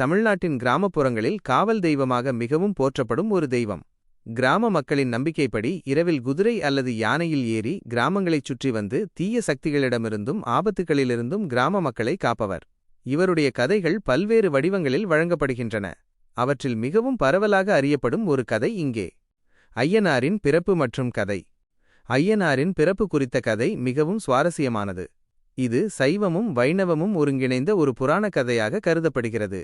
தமிழ்நாட்டின் கிராமப்புறங்களில் காவல் தெய்வமாக மிகவும் போற்றப்படும் ஒரு தெய்வம். கிராம மக்களின் நம்பிக்கைப்படி இரவில் குதிரை அல்லது யானையில் ஏறி கிராமங்களைச் சுற்றி வந்து தீய சக்திகளிடமிருந்தும் ஆபத்துகளிலிருந்தும் கிராம மக்களை காப்பவர். இவருடைய கதைகள் பல்வேறு வடிவங்களில் வழங்கப்படுகின்றன. அவற்றில் மிகவும் பரவலாக அறியப்படும் ஒரு கதை இங்கே. ஐயனாரின் பிறப்பு மற்றும் கதை. ஐயனாரின் பிறப்பு குறித்த கதை மிகவும் சுவாரஸ்யமானது. இது சைவமும் வைணவமும் ஒருங்கிணைந்த ஒரு புராண கதையாக கருதப்படுகிறது.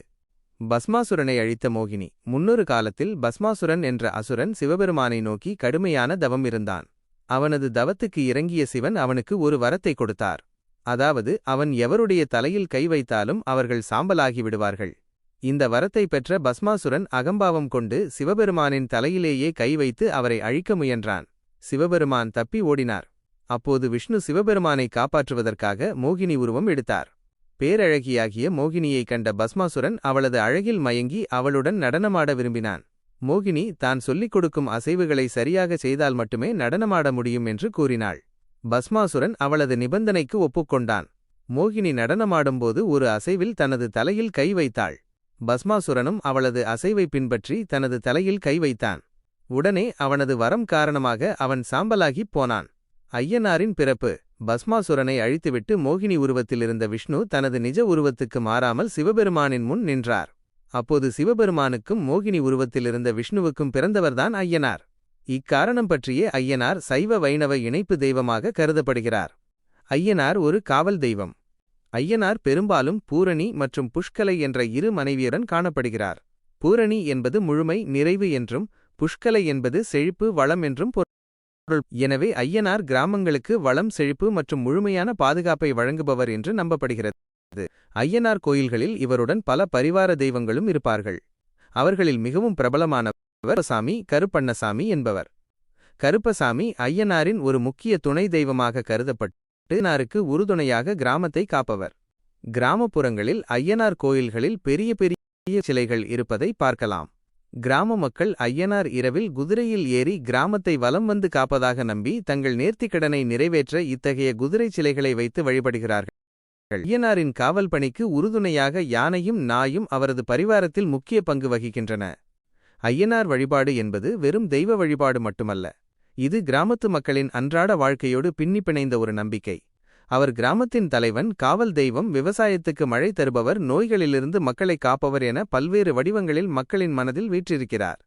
பஸ்மாசுரனை அழித்த மோகினி முன்னொரு காலத்தில் பஸ்மாசுரன் என்ற அசுரன் சிவபெருமானை நோக்கி கடுமையான தவம் இருந்தான். அவனது தவத்துக்கு இறங்கிய சிவன் அவனுக்கு ஒரு வரத்தை கொடுத்தார். அதாவது அவன் எவருடைய தலையில் கை வைத்தாலும் அவர்கள் சாம்பலாகி விடுவார்கள். இந்த வரத்தை பெற்ற பஸ்மாசுரன் அகம்பாவம் கொண்டு சிவபெருமானின் தலையிலேயே கை வைத்து அவரை அழிக்க முயன்றான். சிவபெருமான் தப்பி ஓடினார். அப்போது விஷ்ணு சிவபெருமானை காப்பாற்றுவதற்காக மோகினி உருவம் எடுத்தார். பேரழகியாகிய மோகினியைக் கண்ட பஸ்மாசுரன் அவளது அழகில் மயங்கி அவளுடன் நடனமாட விரும்பினான். மோகினி தான் சொல்லிக் கொடுக்கும் அசைவுகளை சரியாக செய்தால் மட்டுமே நடனமாட முடியும் என்று கூறினாள். பஸ்மாசுரன் அவளது நிபந்தனைக்கு ஒப்புக்கொண்டான். மோகினி நடனமாடும்போது ஒரு அசைவில் தனது தலையில் கை வைத்தாள். பஸ்மாசுரனும் அவளது அசைவை பின்பற்றி தனது தலையில் கை வைத்தான். உடனே அவனது வரம் காரணமாக அவன் சாம்பலாகிப் போனான். ஐயனாரின் பிறப்பு. பஸ்மாசுரனை அழித்துவிட்டு மோகினி உருவத்திலிருந்த விஷ்ணு தனது நிஜ உருவத்துக்கு மாறாமல் சிவபெருமானின் முன் நின்றார். அப்போது சிவபெருமானுக்கும் மோகினி உருவத்திலிருந்த விஷ்ணுவுக்கும் பிறந்தவர்தான் ஐயனார். இக்காரணம் பற்றியே ஐயனார் சைவ வைணவ இணைப்பு தெய்வமாக கருதப்படுகிறார். ஐயனார் ஒரு காவல் தெய்வம். ஐயனார் பெரும்பாலும் பூரணி மற்றும் புஷ்கலை என்ற இரு மனைவியருடன் காணப்படுகிறார். பூரணி என்பது முழுமை நிறைவு என்றும் புஷ்கலை என்பது செழிப்பு வளம் என்றும் எனவே ஐயனார் கிராமங்களுக்கு வளம் செழிப்பு மற்றும் முழுமையான பாதுகாப்பை வழங்குபவர் என்று நம்பப்படுகிறது. ஐயனார் கோயில்களில் இவருடன் பல பரிவார தெய்வங்களும் இருப்பார்கள். அவர்களில் மிகவும் பிரபலமானவர் சாமி கருப்பண்ணசாமி என்பவர். கருப்பசாமி ஐயனாரின் ஒரு முக்கிய துணை தெய்வமாக கருதப்பட்டு ஐயனாருக்கு உறுதுணையாக கிராமத்தை காப்பவர். கிராமப்புறங்களில் ஐயனார் கோயில்களில் பெரிய பெரிய சிலைகள் இருப்பதை பார்க்கலாம். கிராம மக்கள் ஐயனார் இரவில் குதிரையில் ஏறி கிராமத்தை வலம் வந்து காப்பதாக நம்பி தங்கள் நேர்த்திக்கடனை நிறைவேற்ற இத்தகைய குதிரை சிலைகளை வைத்து வழிபடுகிறார்கள். ஐயனாரின் காவல் பணிக்கு உறுதுணையாக யானையும் நாயும் அவரது பரிவாரத்தில் முக்கிய பங்கு வகிக்கின்றன. ஐயனார் வழிபாடு என்பது வெறும் தெய்வ வழிபாடு மட்டுமல்ல. இது கிராமத்து மக்களின் அன்றாட வாழ்க்கையோடு பின்னி பிணைந்த ஒரு நம்பிக்கை. அவர் கிராமத்தின் தலைவன் காவல் தெய்வம் விவசாயத்துக்கு மழை தருபவர் நோய்களிலிருந்து மக்களை காப்பவர் என பல்வேறு வடிவங்களில் மக்களின் மனதில் வீற்றிருக்கிறார்.